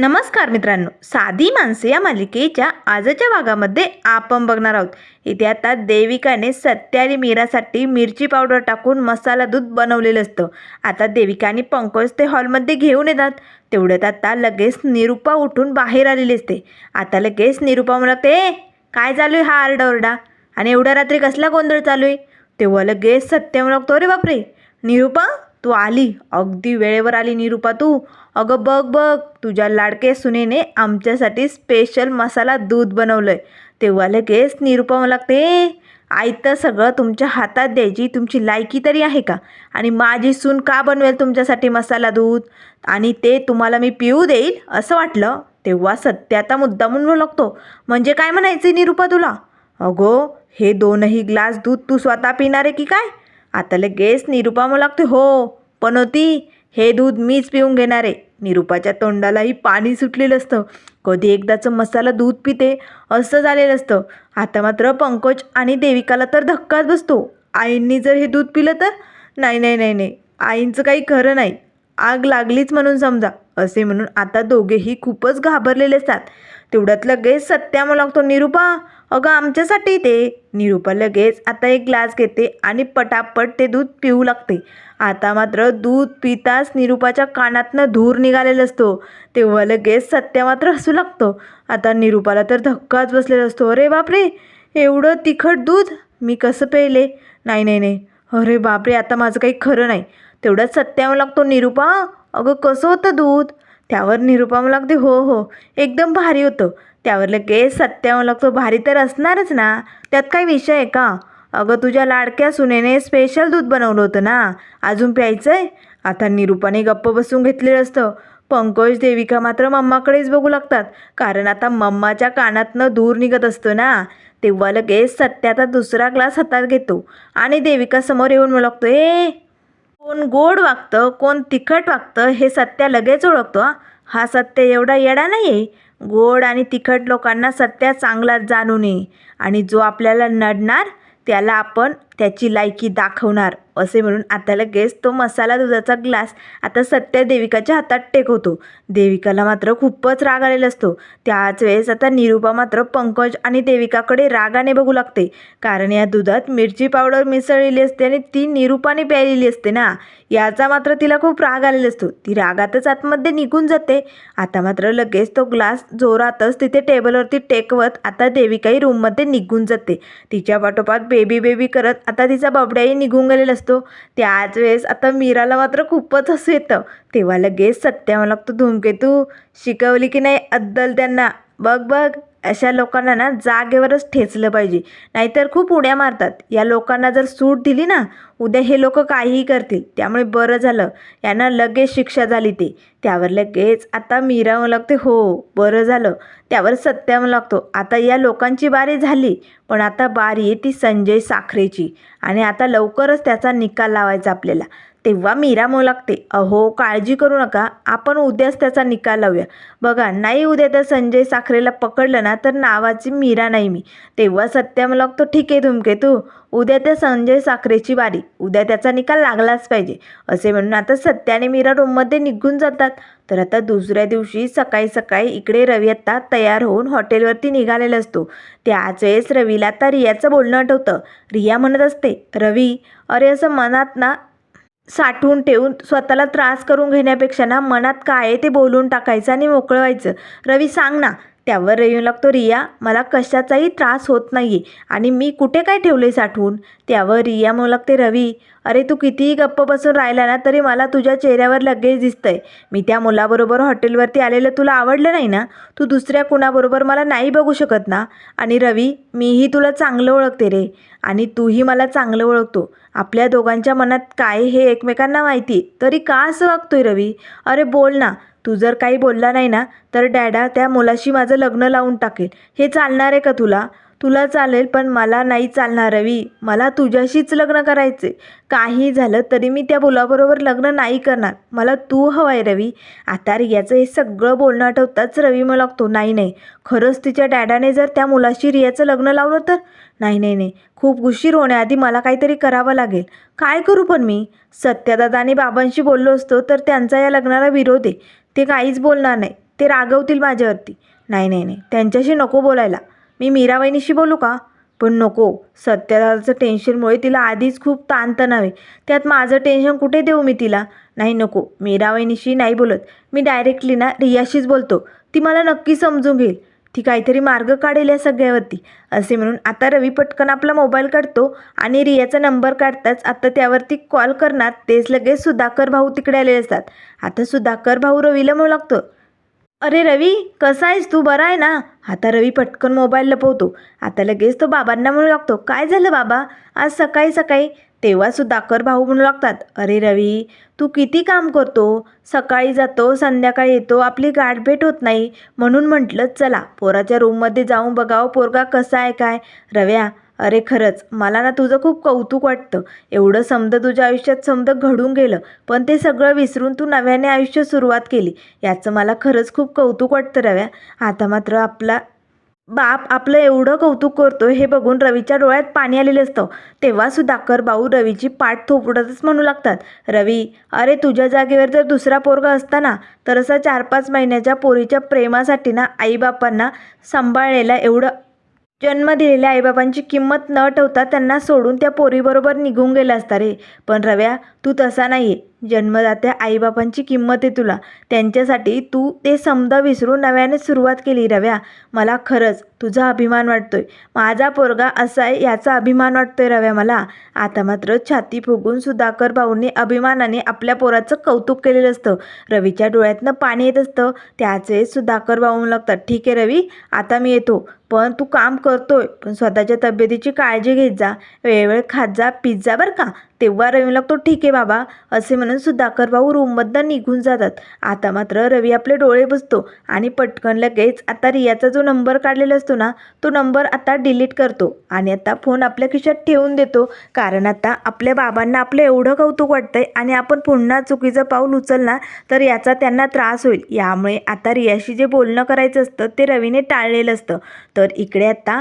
नमस्कार मित्रांनो साधी माणसे या मालिकेच्या आजच्या भागामध्ये आपण बघणार आहोत. इथे आता देविकाने सत्य आणि मीरासाठी मिरची पावडर टाकून मसाला दूध बनवलेलं असतं. आता देविका आणि पंकज ते हॉलमध्ये घेऊन येतात. तेवढ्यात आता लगेच निरुपा उठून बाहेर आलेली असते. आता लगेच निरुपा म्हणत ए काय चालू आहे हा आरडाओरडा? आणि एवढ्या रात्री कसला गोंधळ चालू आहे तेव्हा लगेच सत्य म्हणतो अरे बापरे! निरुपा तू आली? अगदी वेळेवर आली निरुपा तू. अगं बघ बघ तुझ्या लाडके सुनेने आमच्यासाठी स्पेशल मसाला दूध बनवलं आहे तेव्हा लगेच निरुपम लागते आई तर सगळं तुमच्या हातात द्यायची तुमची लायकी तरी आहे का? आणि माझी सून का बनवेल तुमच्यासाठी मसाला दूध? आणि ते तुम्हाला मी पिऊ देईल असं वाटलं? तेव्हा सत्य आता मुद्दामून म्हणू लागतो म्हणजे काय म्हणायचं निरुपा तुला? अगो हे दोनही ग्लास दूध तू स्वतः पिणार आहे की काय? आता लगेच निरुपा म्हणू लागते हो पण होती हे दूध मीच पिऊन घेणार आहे. निरुपाच्या तोंडालाही पाणी सुटलेलं असतं. कधी एकदाचं मसाला दूध पिते असं झालेलं असतं. आता मात्र पंकज आणि देविकाला तर धक्काच बसतो. आईंनी जर हे दूध पिलं तर? नाही नाही नाही नाही. आईंचं काही खरं नाही. आग लागलीच म्हणून समजा. असे म्हणून आता दोघेही खूपच घाबरलेले असतात. तेवढ्यात लगेच सत्या मला लागतो निरुपा. अगं आमच्यासाठी ते निरुपा लगेच आता एक ग्लास घेते आणि पटापट ते दूध पिऊ लागते. आता मात्र दूध पिताच निरुपाच्या कानातनं धूर निघालेला असतो. तेव्हा लगेच सत्या मात्र हसू लागतो. आता निरुपाला तर धक्काच बसलेला असतो. अरे बापरे! एवढं तिखट दूध? मी कसं पेले नाही नाही नाही. अरे बापरे! आता माझं काही खरं नाही. तेवढ्याच सत्यावर लागतो निरुपा अगं कसं होतं दूध? त्यावर निरुपा मला लागते हो हो. एकदम भारी होतं. त्यावर लगेच सत्यावर लागतो भारी तर असणारच ना. त्यात काही विषय आहे का? अगं तुझ्या लाडक्या सुनेने स्पेशल दूध बनवलं होतं ना. अजून प्यायचं आहे आता निरुपाने गप्प बसून घेतलेलं असतं. पंकज देविका मात्र मम्माकडेच बघू लागतात. कारण आता मम्माच्या कानातनं दूर निघत असतं ना. तेव्हा लगेच सत्य आता दुसरा ग्लास हातात घेतो. आणि देविका समोर येऊन मला लागतो ए कोण गोड वागतं कोण तिखट वागतं हे सत्य लगेच ओळखतो हा. सत्य एवढा येडा नाही आहे गोड आणि तिखट लोकांना सत्य चांगला जाणू नये आणि जो आपल्याला नडणार त्याला आपण त्याची लायकी दाखवणार असे म्हणून आता लगेच तो मसाला दुधाचा ग्लास आता सत्य देविकाच्या हातात टेकवतो. देविकाला मात्र खूपच राग आलेला असतो. त्याच वेळेस आता निरुपा मात्र पंकज आणि देविकाकडे रागाने बघू लागते. कारण या दुधात मिरची पावडर मिसळलेली असते आणि ती निरुपाने प्यायलेली असते ना? याचा मात्र तिला खूप राग आलेला असतो. ती रागातच आतमध्ये निघून जाते. आता मात्र लगेच तो ग्लास जोरातच तिथे टेबलवरती टेकवत आता देविकाही रूममध्ये निघून जाते. तिच्या पाठोपाठ बेबी बेबी करत आता तिचा बबड्याही निघून गेलेला असतो. त्याच वेळेस आता मीराला मात्र खूपच हसू येतं. तेव्हा लगेच सत्यावर लागतो धूमकेतू शिकवली की नाही अद्दल त्यांना? बघ बघ. अशा लोकांना ना जागेवरच ठेचलं पाहिजे. नाहीतर खूप उड्या मारतात. या लोकांना जर सूट दिली ना उद्या हे लोक काहीही करतील. त्यामुळे बरं झालं. यांना लगेच शिक्षा झाली ते. त्यावर लगेच आता मिरावं लागते हो बरं झालं. त्यावर सत्यावं लागतो. आता या लोकांची बारी झाली. पण आता बारी आहे ती संजय साखरेची. आणि आता लवकरच त्याचा निकाल लावायचा आपल्याला. तेव्हा मीरा लागते अहो काळजी करू नका आपण उद्याच त्याचा निकाल लावूया. बघा नाही उद्या त्या संजय साखरेला पकडलं ना तर नावाची मीरा नाही मी. तेव्हा सत्या लागतो ठीक आहे धुमके तू उद्या त्या संजय साखरेची बारी उद्या त्याचा निकाल लागलाच पाहिजे. असे म्हणून आता सत्याने मीरा रूममध्ये निघून जातात. तर आता दुसऱ्या दिवशी सकाळी सकाळी इकडे रवी आत्ता तयार होऊन हॉटेलवरती निघालेला असतो. त्याच वेळेस रवीला आता रियाचं बोलणं आठवतं. रिया म्हणत असते रवी अरे असं मनात ना साठवून ठेवून स्वतःला त्रास करून घेण्यापेक्षा ना मनात काय आहे ते बोलून टाकायचं आणि मोकळं व्हायचं. रवी सांग ना त्यावर रवी लागतो रिया मला कशाचाही त्रास होत नाही. आहे आणि मी कुठे काय ठेवलं आहे साठवून? त्यावर रिया म्हणू लागते रवी अरे तू कितीही गप्प बसून राहिला ना तरी मला तुझ्या चेहऱ्यावर लगेच दिसतंय. मी त्या मुलाबरोबर हॉटेलवरती आलेलं तुला आवडलं नाही ना? तू दुसऱ्या कुणाबरोबर मला नाही बघू शकत ना? आणि रवी मीही तुला चांगलं ओळखते रे. आणि तूही मला चांगलं ओळखतो. आपल्या दोघांच्या मनात काय हे एकमेकांना माहिती? आहे. तरी का असं वागतोय रवी? अरे बोल ना तू जर काही बोलला नाही ना तर डॅडा त्या मुलाशी माझं लग्न लावून टाकेल. हे चालणार आहे का तुला? तुला चालेल पण मला नाही चालणार रवी. मला तुझ्याशीच लग्न करायचे. काही झालं तरी मी त्या मुलाबरोबर लग्न नाही करणार. मला तू हवाय आहे रवी. आता रियाचं हे सगळं बोलणं आठवताच रवी मला लागतो. नाही नाही. खरंच तिच्या डॅडाने जर त्या मुलाशी रियाचं लग्न लावलं तर? नाही नाही नाही. खूप उशीर होण्याआधी मला काहीतरी करावं लागेल. काय करू पण मी? सत्यदादा आणि बाबांशी बोललो असतो तर त्यांचा या लग्नाला विरोध आहे. ते काहीच बोलणार नाही. ते रागवतील माझ्यावरती. नाही नाही नाही. त्यांच्याशी नको बोलायला. मी मीराबाईनीशी बोलू का? पण नको. सत्यदाचं टेन्शनमुळे तिला आधीच खूप ताणतणाव आहे. त्यात माझं टेन्शन कुठे देऊ मी तिला? नाही नको. मीराबाईनीशी नाही बोलत. मी डायरेक्टली ना रियाशीच बोलतो. ती मला नक्की समजून घेईल. ती काहीतरी मार्ग काढेल या सगळ्यावरती. असे म्हणून आता रवी पटकन आपला मोबाईल काढतो आणि रियाचा नंबर काढताच आता त्यावरती कॉल करणार. तेच लगेच सुधाकर भाऊ तिकडे आलेले असतात. आता सुधाकर भाऊ रवीला म्हणू लागतो अरे रवी कसा आहेस तू? बरा आहे ना? आता रवी पटकन मोबाईल लपवतो. आता लगेच तो बाबांना म्हणू लागतो काय झालं बाबा? आज सकाळी सकाळी तेव्हासुद्धा कर भाऊ म्हणू लागतात अरे रवी तू किती काम करतो? सकाळी जातो संध्याकाळी येतो आपली गाठभेट होत नाही. म्हणून म्हटलं चला पोराच्या रूममध्ये जाऊन बघावं पोरगा कसा आहे काय. रव्या अरे खरंच मला ना तुझं खूप कौतुक वाटतं. एवढं समजा तुझ्या आयुष्यात समजा घडून गेलं पण ते सगळं विसरून तू नव्याने आयुष्य सुरुवात केली. याचं मला खरंच खूप कौतुक वाटतं रव्या. आता मात्र आपला बाप आपलं एवढं कौतुक करतो हे बघून रवीच्या डोळ्यात पाणी आलेलं असतं. तेव्हा सुधाकर भाऊ रवीची पाठ थोपडतच म्हणू लागतात रवी अरे तुझ्या जागेवर जर दुसरा पोरगा असता ना तर असा चार पाच महिन्याच्या पोरीच्या प्रेमासाठी ना आईबापांना सांभाळलेलं एवढं जन्म दिलेल्या आईबाबांची किंमत न ठेवता त्यांना सोडून त्या पोरीबरोबर निघून गेला असता रे. पण रव्या तू तसा नाही आहे जन्मदात्या आईबापांची किंमत आहे तुला. त्यांच्यासाठी तू ते समजा विसरून नव्याने सुरुवात केली रव्या. मला खरंच तुझा अभिमान वाटतोय. माझा पोरगा असा आहे याचा अभिमान वाटतोय रव्या मला. आता मात्र छाती फुगून सुधाकर भाऊंनी अभिमानाने आपल्या पोराचं कौतुक केलेलं असतं. रवीच्या डोळ्यातनं पाणी येत असतं. त्याच वेळेस सुधाकर भाऊ लागतात ठीक आहे रवी आता मी येतो. पण तू काम करतोय. पण स्वतःच्या तब्येतीची काळजी घेत जा. वेळोवेळ खात जा पिझ्झा बरं का. तेव्हा रवी लागतो ठीक आहे बाबा असे म्हणून सुधाकर भाऊ रूममधनं निघून जातात. आता मात्र रवी आपले डोळे बसतो आणि पटकन लगेच आता रियाचा जो नंबर काढलेला असतो ना तो नंबर आता डिलीट करतो आणि आता फोन आपल्या खिशात ठेवून देतो. कारण आता आपल्या बाबांना आपलं एवढं कौतुक वाटतंय आणि आपण पुन्हा चुकीचं पाऊल उचलणार तर याचा त्यांना त्रास होईल. यामुळे आता रियाशी जे बोलणं करायचं असतं ते रवीने टाळलेलं असतं. तर इकडे आता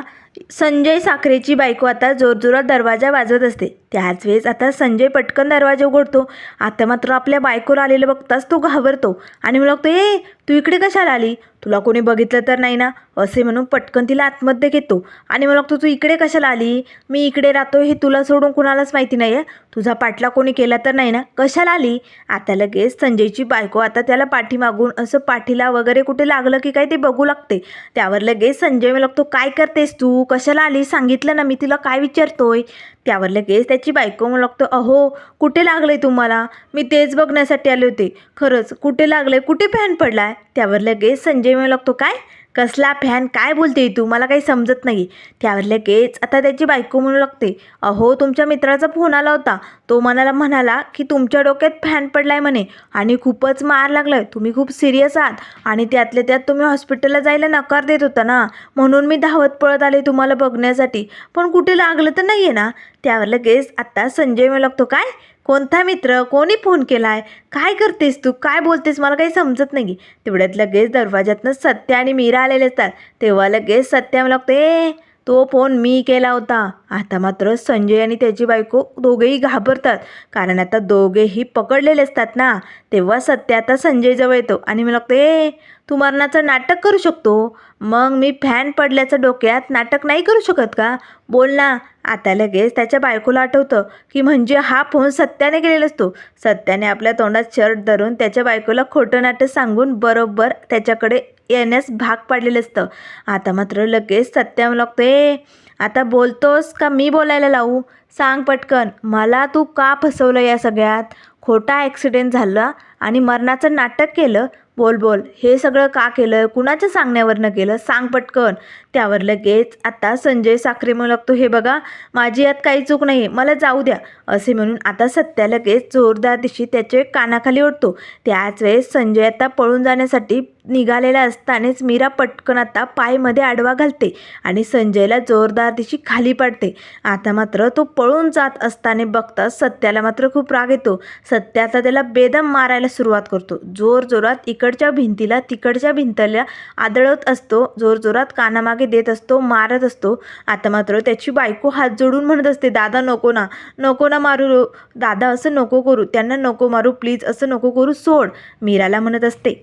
संजय साखरेची बायको आता जोरजोरात दरवाजा वाजवत असते. त्याच वेळेस आता संजय पटकन दरवाजा उघडतो. आता मात्र आपल्या बायकोला आलेलं बघताच तो घाबरतो आणि मला ए तू इकडे कशाला आली? तुला कोणी बघितलं तर नाही ना? असे म्हणून पटकन तिला आतमध्ये घेतो. आणि मग लागतो तू इकडे कशाला आली? मी इकडे राहतो हे तुला सोडून कुणालाच माहिती नाही आहे तुझा पाठला कोणी केला तर नाही ना? कशाला आली? आता लगेच संजयची बायको आता त्याला पाठीमागून असं पाठीला वगैरे कुठे लागलं की काय ते बघू लागते. त्यावर लगेच संजय मग लागतो काय करतेस तू? कशाला आली? सांगितलं ना मी तिला काय विचारतोय? त्यावर लगेच त्याची बायको म्हणू लागतो अहो कुठे लागले तुम्हाला मी तेच बघण्यासाठी आले होते. खरंच कुठे लागले कुठे फॅन पडलाय? त्यावर लगेच संजय म्हणू लागतो काय? कसला फॅन? काय बोलते तू? मला काही समजत नाही. त्यावर लगेच आता त्याची बायको म्हणू लागते अहो तुमच्या मित्राचा फोन आला होता. तो मनाला म्हणाला की तुमच्या डोक्यात फॅन पडलाय म्हणे आणि खूपच मार लागलाय. तुम्ही खूप सिरियस आहात आणि त्यातल्या त्यात तुम्ही हॉस्पिटलला जायला नकार देत होता ना. म्हणून मी धावत पळत आले तुम्हाला बघण्यासाठी. पण कुठे लागलं तर नाही आहे ना? त्यावर लगेच आत्ता संजय म्हणू लागतो काय? कोणता मित्र कोणी फोन केला आहे काय करतेस तू? काय बोलतेस? मला काही समजत नाही तेवढ्यात लगेच दरवाज्यातनं सत्य आणि मीरा आलेले असतात. तेव्हा लगेच सत्या मला लागतो ए तो फोन मी केला होता. आता मात्र संजय आणि त्याची बायको दोघेही घाबरतात. कारण आता दोघेही पकडलेले असतात ना. तेव्हा सत्य आता संजयजवळ येतो आणि मला लागतो ए तू मरणाचं नाटक करू शकतो. मग मी फॅन पडल्याचं डोक्यात नाटक नाही करू शकत का? बोल ना. आता लगेच त्याच्या बायकोला आठवतं की म्हणजे हा फोन सत्याने केलेला असतो. सत्याने आपल्या तोंडात शर्ट धरून त्याच्या बायकोला खोटं नाटक सांगून बरोबर त्याच्याकडे येण्यास भाग पाडलेलं असतं. आता मात्र लगेच सत्या लागतो ए आता बोलतोस का मी बोलायला लावू? सांग पटकन. मला तू का फसवलं या सगळ्यात? खोटा ॲक्सिडेंट झाला आणि मरणाचं नाटक केलं. बोल बोल. हे सगळं का केलं? कुणाच्या सांगण्यावरनं केलं? सांग पटकन. त्यावर लगेच आता संजय साखरे म्हणू लागतो हे बघा माझी यात काही चूक नाही मला जाऊ द्या. असे म्हणून आता सत्या लगेच जोरदार दिशी त्याचे कानाखाली ओढतो. त्याच वेळेस संजय आता पळून जाण्यासाठी निघालेला असतानाच मीरा पटकन आता पायमध्ये आडवा घालते आणि संजयला जोरदार दिशी खाली पाडते. आता मात्र तो पळून जात असताना बघताच सत्याला मात्र खूप राग येतो. सत्याचा त्याला बेदम मारायला सुरुवात करतो. जोर जोरात इकडच्या भिंतीला तिकडच्या भिंतीला आदळत असतो जोरजोरात कानामागे देत असतो मारत असतो. आता मात्र त्याची बायको हात जोडून म्हणत असते दादा नको ना नको ना मारू दादा असं नको करू त्यांना नको मारू प्लीज असं नको करू सोड मीराला म्हणत असते.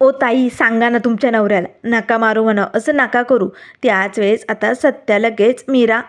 ओ ताई सांगा ना तुमच्या नवऱ्याला नका मारू म्हणा असं नका करू. त्याच वेळेस आता सत्या लगेच मीरा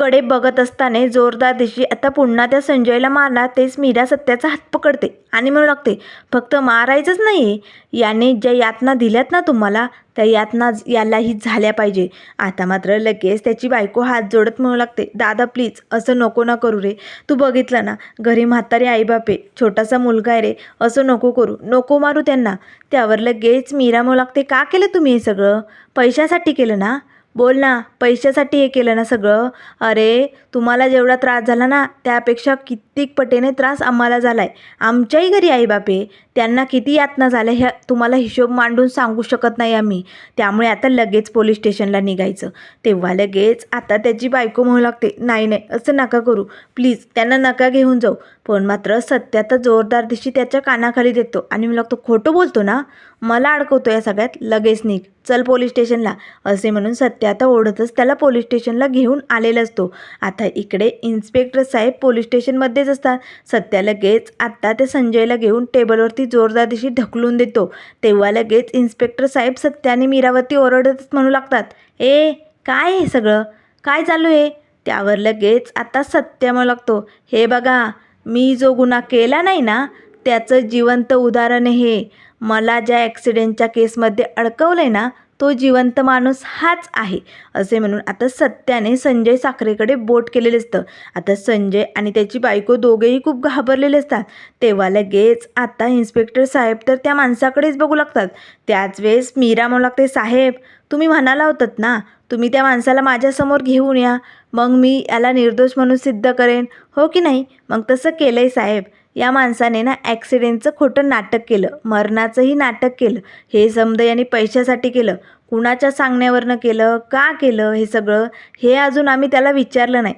कडे बघत असताना जोरदार दिशी आता पुन्हा त्या संजयला मारला तेच मीरा सत्याचा हात पकडते आणि म्हणू लागते फक्त मारायचंच नाही याने ज्या यातना दिल्यात ना तुम्हाला त्या यातना यालाही झाल्या पाहिजे. आता मात्र लगेच त्याची बायको हात जोडत म्हणू लागते दादा प्लीज असं नको ना करू रे. तू बघितलं ना घरी म्हातारे आईबापे छोटासा मुलगा आहे रे असं नको करू नको मारू त्यांना. त्यावर लगेच मीरा म्हणू लागते का केलं तुम्ही हे सगळं? पैशासाठी केलं ना? बोल ना पैशासाठी हे केलं ना सगळं. अरे तुम्हाला जेवढा त्रास झाला ना त्यापेक्षा कित्येक पटीने त्रास आम्हाला झाला आहे आमच्याही घरी आई बापे त्यांना किती यातना झाल्या ह्या तुम्हाला हिशोब मांडून सांगू शकत नाही आम्ही. त्यामुळे आता लगेच पोलीस स्टेशनला निघायचं. तेव्हा लगेच आता त्याची बायको म्हणू लागते नाही नाही असं नका करू. प्लीज त्यांना नका घेऊन जाऊ. पण मात्र सत्या तर जोरदार दिशी त्याच्या कानाखाली देतो. आणि मी लागतो खोटं बोलतो ना? मला अडकवतो या सगळ्यात. लगेच निघ. चल पोलीस स्टेशनला. असे म्हणून सत्य आता ओढतच त्याला पोलीस स्टेशनला घेऊन आलेला असतो. आता इकडे इन्स्पेक्टर साहेब पोलीस स्टेशनमध्येच असतात. सत्या लगेच आत्ता ते संजयला घेऊन टेबलवरती जोरदार दिशी ढकलून देतो. तेव्हा लगेच इन्स्पेक्टर साहेब सत्याने मीरावरती ओरडतच म्हणू लागतात. ए काय हे सगळं? काय चालू आहे? त्यावर लगेच आता सत्य म्हणू लागतो. हे बघा मी जो गुन्हा केला नाही ना त्याचं जिवंत उदाहरण हे मला ज्या ॲक्सिडेंटच्या केसमध्ये अडकवलं आहे ना तो जिवंत माणूस हाच आहे असे म्हणून आता सत्याने संजय साखरेकडे बोट केलेलं असतं. आता संजय आणि त्याची बायको दोघेही खूप घाबरलेले असतात. तेव्हा लगेच आता इन्स्पेक्टर साहेब तर त्या माणसाकडेच बघू लागतात. त्याच वेळेस मीरा म्हणू लागते साहेब तुम्ही म्हणाला होतात ना तुम्ही त्या माणसाला माझ्यासमोर घेऊन या. मग मी याला निर्दोष म्हणून सिद्ध करेन. हो की नाही? मग तसं केलं आहे साहेब. या माणसाने ना ॲक्सिडेंटचं खोटं नाटक केलं मरणाचंही नाटक केलं हे समद याने पैशासाठी केलं कुणाच्या सांगण्यावरनं केलं का केलं हे सगळं हे अजून आम्ही त्याला विचारलं नाही.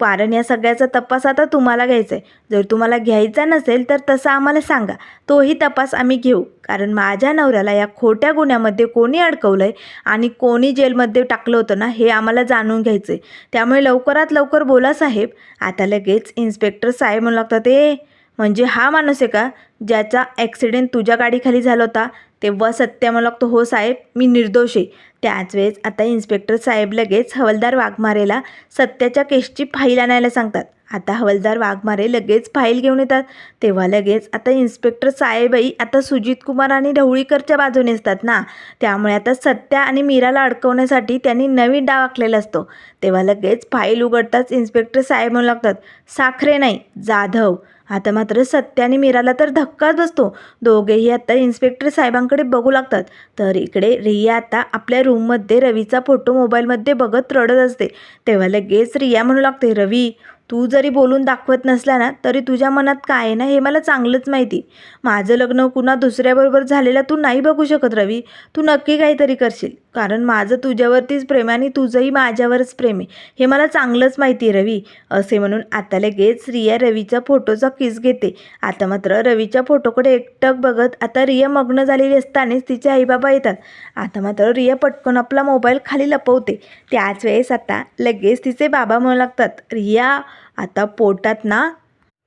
कारण या सगळ्याचा तपास आता तुम्हाला घ्यायचा आहे जर तुम्हाला घ्यायचा नसेल तर तसं आम्हाला सांगा. तोही तपास आम्ही घेऊ. कारण माझ्या नवऱ्याला या खोट्या गुन्ह्यामध्ये कोणी अडकवलं आहे आणि कोणी जेलमध्ये टाकलं होतं ना हे आम्हाला जाणून घ्यायचं आहे त्यामुळे लवकरात लवकर बोला साहेब. आता लगेच इन्स्पेक्टर साहेब म्हणू लागतात ए म्हणजे हा माणूस आहे का ज्याचा ॲक्सिडेंट तुझ्या गाडीखाली झाला होता तेव्हा सत्य म्हणू लागतो हो साहेब मी निर्दोष आहे. त्याच वेळेस आता इन्स्पेक्टर साहेब लगेच हवलदार वाघमारेला सत्याच्या केसची फाईल आणायला सांगतात. आता हवलदार वाघमारे लगेच फाईल घेऊन येतात. तेव्हा लगेच आता इन्स्पेक्टर साहेबाई आता सुजित कुमार आणि ढवळीकरच्या बाजूने असतात ना. त्यामुळे आता सत्या आणि मीराला अडकवण्यासाठी त्यांनी नवीन डाव आखलेला असतो. तेव्हा लगेच फाईल उघडताच इन्स्पेक्टर साहेब म्हणू लागतात साखरे नाही जाधव. आता मात्र सत्या आणि मीराला तर धक्काच बसतो. दोघेही आता इन्स्पेक्टर साहेबांकडे बघू लागतात. तर इकडे रिया आता आपल्या रूममध्ये रवीचा फोटो मोबाईलमध्ये बघत रडत असते. तेव्हा लगेच रिया म्हणू लागते रवी तू जरी बोलून दाखवत नसला ना तरी तुझ्या मनात काय आहे ना हे मला चांगलंच माहिती. माझं लग्न कुणा दुसऱ्याबरोबर झालेलं तू नाही बघू शकत रवी. तू नक्की काहीतरी करशील. कारण माझं तुझ्यावरतीच प्रेम आहे आणि तुझंही माझ्यावरच प्रेम आहे. हे मला चांगलंच माहिती आहे रवी. असे म्हणून आता लगेच रिया रवीच्या फोटोचा किस घेते. आता मात्र रवीच्या फोटोकडे एकटक बघत आता रिया मग्न झालेली असतानाच तिचे आईबाबा येतात. आता मात्र रिया पटकन आपला मोबाईल खाली लपवते. त्याच वेळेस आता लगेच तिचे बाबा म्हणू लागतात रिया आता पोटात ना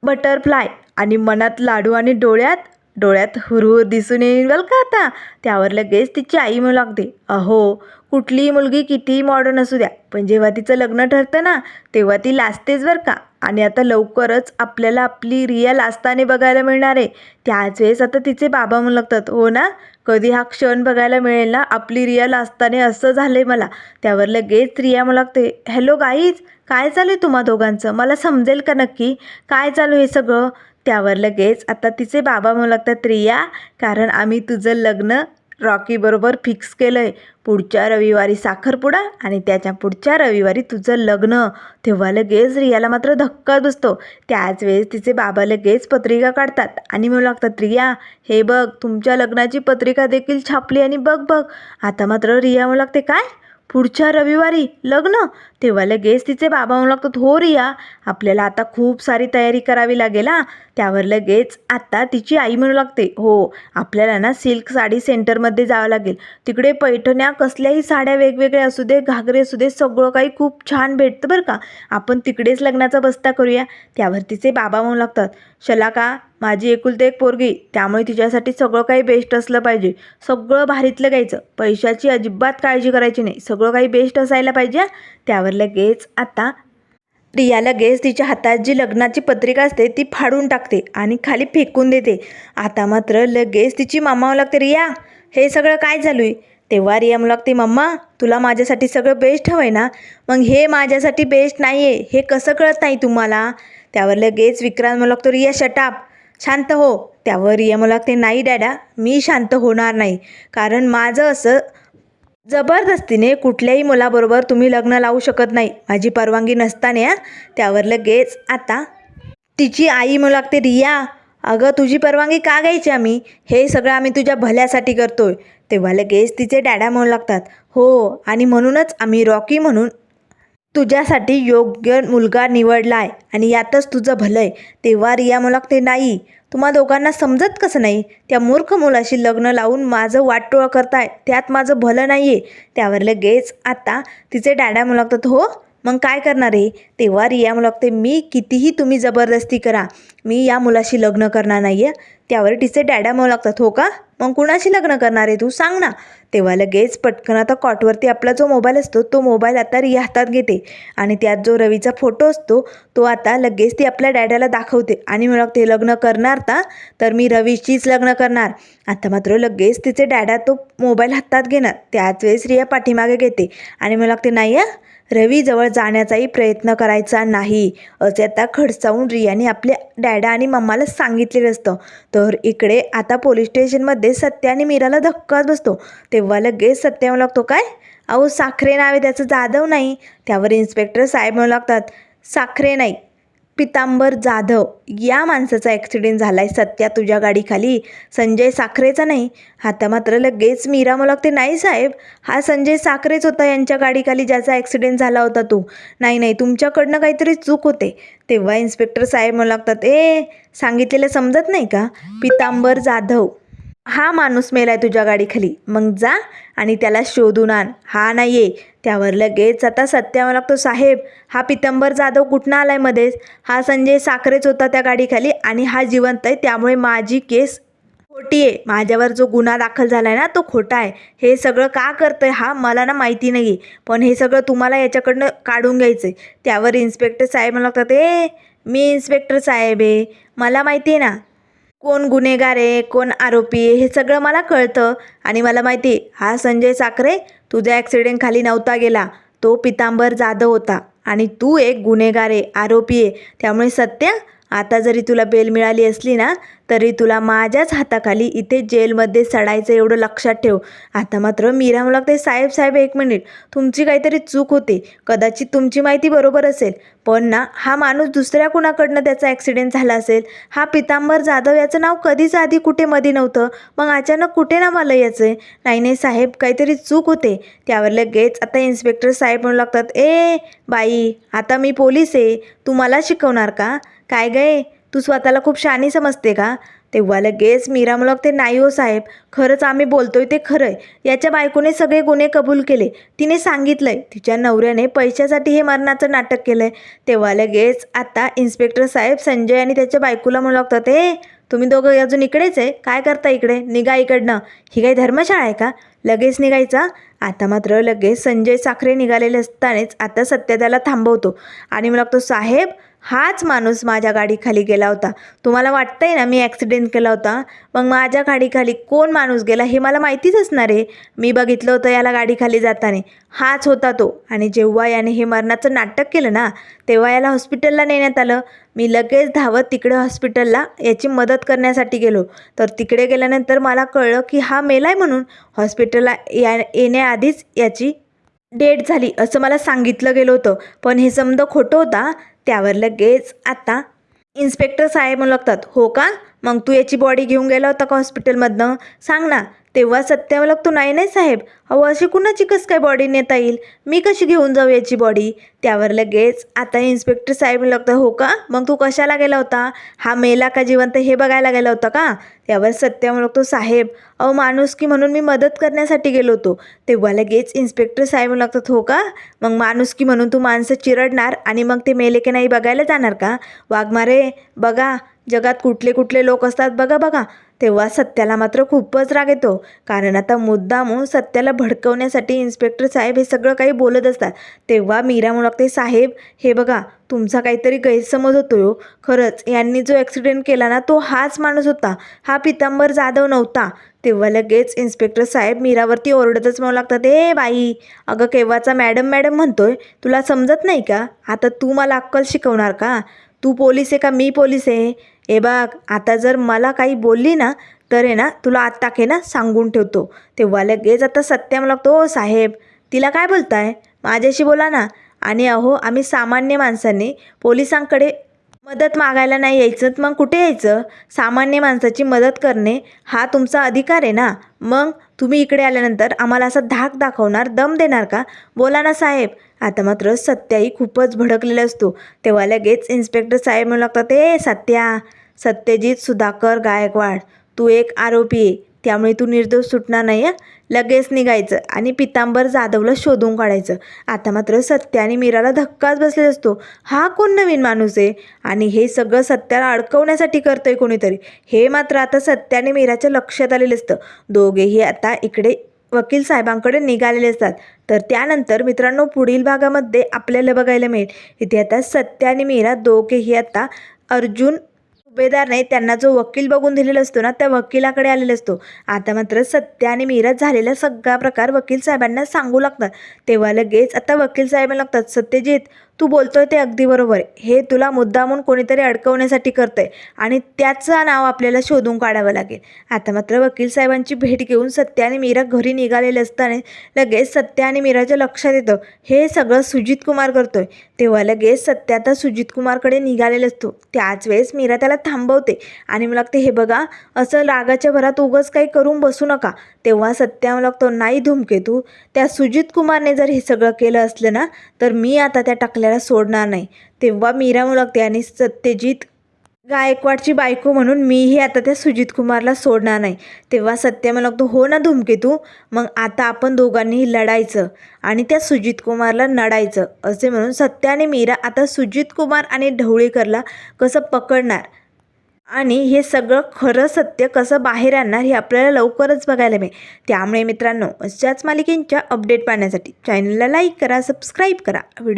बटरफ्लाय आणि मनात लाडू आणि डोळ्यात डोळ्यात हुरहुर दिसून येईल बल का आता? त्यावर लगेच तिची आई म्हणू लागते अहो कुठलीही मुलगी कितीही मॉडर्न असू द्या पण जेव्हा तिचं लग्न ठरतं ना तेव्हा ती लाजतेच बरं का? आणि आता लवकरच आपल्याला आपली रिया लाजताने बघायला मिळणार आहे. त्याच वेळेस आता तिचे बाबा म्हणू लागतात हो ना कधी हा क्षण बघायला मिळेल ना आपली रिया लाजताने असं झालं आहे मला. त्यावर लगेच रिया म्हणू लागते हॅलो गाईज काय चालू आहे तुम्हा दोघांचं? मला समजेल का नक्की? काय चालू आहे सगळं? त्यावर लगेच. आता तिचे बाबा म्हणू लागतात रिया कारण आम्ही तुझं लग्न रॉकीबरोबर फिक्स केलं आहे पुढच्या रविवारी साखरपुडा आणि त्याच्या पुढच्या रविवारी तुझं लग्न. तेव्हा लगेच रियाला मात्र धक्का बसतो. त्याच वेळेस तिचे बाबा लगेच पत्रिका काढतात आणि म्हणू लागतात रिया हे बघ तुमच्या लग्नाची पत्रिका देखील छापली आणि बघ बघ. आता मात्र रिया म्हणू लागते काय? पुढच्या रविवारी लग्न? तेव्हा लगेच तिचे बाबा म्हणू लागतात हो रिया आपल्याला आता खूप सारी तयारी करावी लागेल हा. त्यावर लगेच आता तिची आई म्हणू लागते हो आपल्याला ना सिल्क साडी सेंटरमध्ये जावं लागेल. तिकडे पैठण्या कसल्याही साड्या वेगवेगळ्या असू दे घागरे असू दे सगळं काही खूप छान भेटतं बरं का. आपण तिकडेच लग्नाचा बस्ता करूया. त्यावर तिचे बाबा म्हणू लागतात शला का माझी एकुलते एक पोरगी त्यामुळे तिच्यासाठी सगळं काही बेस्ट असलं पाहिजे. सगळं भारीतलं घ्यायचं. पैशाची अजिबात काळजी करायची नाही. सगळं काही बेस्ट असायला पाहिजे त्यावर लगेच आता रिया लगेच तिच्या हातात जी लग्नाची पत्रिका असते ती फाडून टाकते आणि खाली फेकून देते. आता मात्र लगेच तिची मामा लागते रिया हे सगळं काय चालू आहे तेव्हा रिया मला लागते मम्मा. तुला माझ्यासाठी सगळं बेस्ट हवं आहे ना? मग हे माझ्यासाठी बेस्ट नाही आहे हे कसं कळत नाही तुम्हाला? त्यावर लगेच विक्रांत मला लागतो रिया शटाप शांत हो. त्यावर रिया मला लागते नाही डॅडा. मी शांत होणार नाही. कारण माझं असं जबरदस्तीने कुठल्याही मुलाबरोबर तुम्ही लग्न लावू शकत नाही. माझी परवानगी नसताना त्यावर लगेच आता तिची आई मला लागते रिया अगं तुझी परवानगी का घ्यायची आम्ही? हे सगळं आम्ही तुझ्या भल्यासाठी करतोय. तेव्हा लगेच तिचे डॅडा म्हणू लागतात हो. आणि म्हणूनच आम्ही रॉकी म्हणून तुझ्यासाठी योग्य मुलगा निवडला आहे आणि यातच तुझं भलं आहे तेव्हा रिया मुलाक ते नाही तुम्हा दोघांना समजत कसं नाही? त्या मूर्ख मुलाशी लग्न लावून माझं वाटोळं करताय. त्यात माझं भलं नाही आहे त्यावर लगेच आता तिचे डॅडा म्हणू लागतात हो मग काय करणार आहे? तेव्हा रिया मला लागते मी कितीही तुम्ही जबरदस्ती करा मी या मुलाशी लग्न करणार नाही आहे त्यावर तिचे डॅडा म्हणू लागतात हो का? मग कुणाशी लग्न करणार आहे तू? सांग ना. तेव्हा लगेच पटकन आता कॉटवरती आपला जो मोबाईल असतो तो मोबाईल आता रिया हातात घेते. आणि त्यात जो रवीचा फोटो असतो तो आता लगेच ती आपल्या डॅडाला दाखवते. आणि म्हणू लागते लग्न करणार ता? तर मी रवीशीच लग्न करणार. आता मात्र लगेच तिचे डॅडा तो मोबाईल हातात घेणार. त्याच वेळेस रिया पाठीमागे घेते. आणि मला लागते नाही हं, रवीजवळ जाण्याचाही प्रयत्न करायचा नाही असे आता खडसावून रियाने आपल्या डॅडा आणि मम्माला सांगितलेलं असतं. तर इकडे आता पोलीस स्टेशनमध्ये सत्या आणि मीराला धक्काच बसतो. तेव्हा लगेच सत्या लागतो काय? अहो साखरे नावे त्याचं जाधव नाही. त्यावर इन्स्पेक्टर साहेब म्हणू लागतात साखरे नाही. पितांबर जाधव या माणसाचा ॲक्सिडेंट झाला आहे सत्या तुझ्या गाडीखाली. संजय साखरेचा नाही. आता मात्र लगेच मीरा मला ते नाही साहेब. हा संजय साखरेच होता यांच्या गाडीखाली ज्याचा ॲक्सिडेंट झाला होता तो. नाही नाही तुमच्याकडनं काहीतरी चूक होते. तेव्हा इन्स्पेक्टर साहेब मला लागतात ए सांगितलेलं समजत नाही का? पितांबर जाधव. हा माणूस मेलाय तुझ्या गाडीखाली. मग जा आणि त्याला शोधून आण. हा नाही आहे त्यावर लगेच आता सत्यावर लागतो साहेब हा पितंबर जाधव कुठनं आलाय मध्येच? हा संजय साखरेच होता त्या गाडीखाली आणि हा जिवंत आहे. त्यामुळे माझी केस खोटी आहे. माझ्यावर जो गुन्हा दाखल झाला आहे ना तो खोटा आहे. हे सगळं का करतंय हा मला ना माहिती नाही आहे पण हे सगळं तुम्हाला याच्याकडनं काढून घ्यायचं आहे त्यावर इन्स्पेक्टर साहेब मला लागतात ए मी इन्स्पेक्टर साहेब आहे. मला माहिती आहे ना कोण गुन्हेगार आहे कोण आरोपी आहे हे सगळं मला कळतं. आणि मला माहिती आहे, हा संजय साखरे तुझ्या ॲक्सिडेंट खाली नव्हता गेला. तो पितांबर जाधव होता. आणि तू एक गुन्हेगार आहे आरोपी आहे. त्यामुळे सत्या आता जरी तुला बेल मिळाली असली ना तरी तुला माझ्याच हाताखाली इथे जेलमध्ये सडायचं एवढं लक्षात ठेव. आता मात्र मीरा मला लागते साहेब साहेब एक मिनिट. तुमची काहीतरी चूक होते. कदाचित तुमची माहिती बरोबर असेल. पण ना हा माणूस दुसऱ्या कुणाकडनं त्याचा ॲक्सिडेंट झाला असेल? हा पितांबर जाधव याचं नाव कधीच आधी कुठे मध्ये नव्हतं. मग अचानक कुठे ना मला याचं आहे नाही नाही साहेब काहीतरी चूक होते. त्यावर लगेच आता इन्स्पेक्टर साहेब म्हणू लागतात ए बाई आता मी पोलीस आहे. तू मला शिकवणार का? काय गय तू स्वतःला खूप शानी समजते का? तेव्हा लगेच मीरा मला ते नाही हो साहेब. खरंच आम्ही बोलतोय ते खरं आहे याच्या बायकोने सगळे गुन्हे कबूल केले. तिने सांगितलंय तिच्या नवऱ्याने पैशासाठी हे मरणाचं नाटक केलंय. तेव्हा लगेच आता इन्स्पेक्टर साहेब संजय आणि त्याच्या बायकोला म्हणू लागतात ए तुम्ही दोघं अजून इकडेच आहे? काय करता इकडे? निघा इकडनं. ही काही धर्मशाळा आहे का? लगेच निघायचा. आता मात्र लगेच संजय साखरे निघालेले असतानाच आता सत्य त्याला थांबवतो. आणि मला लागतो साहेब हाच माणूस माझ्या गाडीखाली गेला होता. तुम्हाला वाटतंय ना मी ॲक्सिडेंट केला होता? मग माझ्या गाडीखाली कोण माणूस गेला हे मला माहितीच असणार आहे. मी बघितलं होतं याला गाडीखाली जाताना. हाच होता तो. आणि जेव्हा याने हे मरणाचं नाटक केलं ना तेव्हा याला हॉस्पिटलला नेण्यात आलं. मी लगेच धावत तिकडे हॉस्पिटलला याची मदत करण्यासाठी गेलो. तर तिकडे गेल्यानंतर मला कळलं की हा मेलाय म्हणून. हॉस्पिटलला या येण्याआधीच याची डेट झाली असं मला सांगितलं गेलं होतं. पण हे समजा खोटं होता. त्यावर लगेच आता इन्स्पेक्टर साहेब म्हणू लागतात हो का? मग तू याची बॉडी घेऊन गेला होता का हॉस्पिटलमधनं सांग ना तेव्हा सत्य लागतो नाही नाही साहेब. अहो अशी कुणाची कसं काय बॉडी नेता येईल? मी कशी घेऊन जाऊ याची बॉडी त्यावर लगेच आता इन्स्पेक्टर साहेब लागतं हो का? मग तू कशाला गेला होता? हा मेला का जिवंत? हे बघायला गेला होता का? त्यावर सत्य लागतो साहेब अहो माणूस की म्हणून मी मदत करण्यासाठी गेलो होतो. तेव्हा लगेच इन्स्पेक्टर साहेब लागतात हो का? मग माणूस की म्हणून तू माणसं चिरडणार आणि मग ते मेले की नाही बघायला जाणार का? वाघमारे बघा जगात कुठले कुठले लोक असतात बघा बघा. तेव्हा सत्याला मात्र खूपच राग येतो. कारण आता मुद्दामून सत्याला भडकवण्यासाठी इन्स्पेक्टर साहेब हे सगळं काही बोलत असतात. तेव्हा मीरा म्हणू लागते साहेब हे बघा तुमचा काहीतरी गैरसमज होतो हो. खरंच यांनी जो ॲक्सिडेंट केला ना तो हाच माणूस होता. हा पितांबर जाधव नव्हता. तेव्हा लगेच इन्स्पेक्टर साहेब मीरावरती ओरडतच म्हणू लागतात ए बाई अगं केव्हाचा मॅडम मॅडम म्हणतोय? तुला समजत नाही का? आता तू मला अक्कल शिकवणार का? तू पोलीस आहे का? मी पोलीस आहे? ए बाग आता जर मला काही बोलली ना तर आहे ना तुला आत्ता आहे ना सांगून ठेवतो. तेव्हा लगेच आता सत्या मला लागतो "ओ साहेब तिला काय बोलताय? माझ्याशी बोला ना. आणि अहो आम्ही सामान्य माणसांनी पोलिसांकडे मदत मागायला नाही यायचं तर मग कुठे यायचं? सामान्य माणसाची मदत करणे हा तुमचा अधिकार आहे ना? मग तुम्ही इकडे आल्यानंतर आम्हाला असा धाक दाखवणार दम देणार का? बोला ना साहेब. आता मात्र सत्याही खूपच भडकलेला असतो. तेव्हा लगेच इन्स्पेक्टर साहेब म्हणू लागतात ए सत्या सत्यजित सुधाकर गायकवाड तू एक आरोपी आहे. त्यामुळे तू निर्दोष सुटणार नाही हं? लगेच निघायचं आणि पितांबर जाधवला शोधून काढायचं. आता मात्र सत्याने आणि मीराला धक्काच बसलेला असतो. हा कोण नवीन माणूस आहे? आणि हे सगळं सत्याला अडकवण्यासाठी करतोय कोणीतरी. हे मात्र आता सत्याने आणि मीराच्या लक्षात आलेलं असतं. दोघेही आता इकडे वकील साहेबांकडे निघालेले असतात. तर त्यानंतर मित्रांनो पुढील भागामध्ये आपल्याला बघायला मिळेल. इथे आता सत्य आणि मीरा दोघेही आता अर्जुन सुभेदारने त्यांना जो वकील बघून दिलेला असतो ना त्या वकिलाकडे आलेला असतो. आता मात्र सत्य आणि मीरा झालेला सगळा प्रकार वकील साहेबांना सांगू लागतात. तेव्हा लगेच आता वकील साहेबांना लागतात सत्यजित तू बोलतोय ते अगदी बरोबर आहे. हे तुला मुद्दामून कोणीतरी अडकवण्यासाठी करतंय आणि त्याचं नाव आपल्याला शोधून काढावं लागेल. आता मात्र वकील साहेबांची भेट घेऊन सत्य आणि मीरा घरी निघालेले असताना लगेच सत्य आणि मीराच्या लक्षात येतं. हे सगळं सुजित कुमार करतोय. तेव्हा लगेच सत्य आता सुजित कुमारकडे निघालेला असतो. त्याच वेळेस मीरा त्याला थांबवते आणि मला लागते हे बघा असं रागाच्या भरात उगच काही करून बसू नका. तेव्हा सत्याम लागतो नाही धुमकेतू. त्या सुजित कुमारने जर हे सगळं केलं असलं ना तर मी आता त्या टाकल्याला सोडणार नाही. तेव्हा मीरा मला लागते आणि सत्यजित गायकवाडची बायको म्हणून मीही आता त्या सुजित कुमारला सोडणार नाही. तेव्हा सत्य मला लागतो हो ना धुमकेतू मग आता आपण दोघांनीही लढायचं आणि त्या सुजित कुमारला नडायचं असे म्हणून सत्य आणि मीरा आता सुजित कुमार आणि ढवळीकरला कसं पकडणार? आणि हे सगळं खरं सत्य कसं बाहेर आणणार हे आपल्याला लवकरच बघायला मिळेल. त्यामुळे मित्रांनो अशाच मालिकेंच्या अपडेट पाहण्यासाठी चॅनलला लाईक करा सबस्क्राईब करा. व्हिडिओ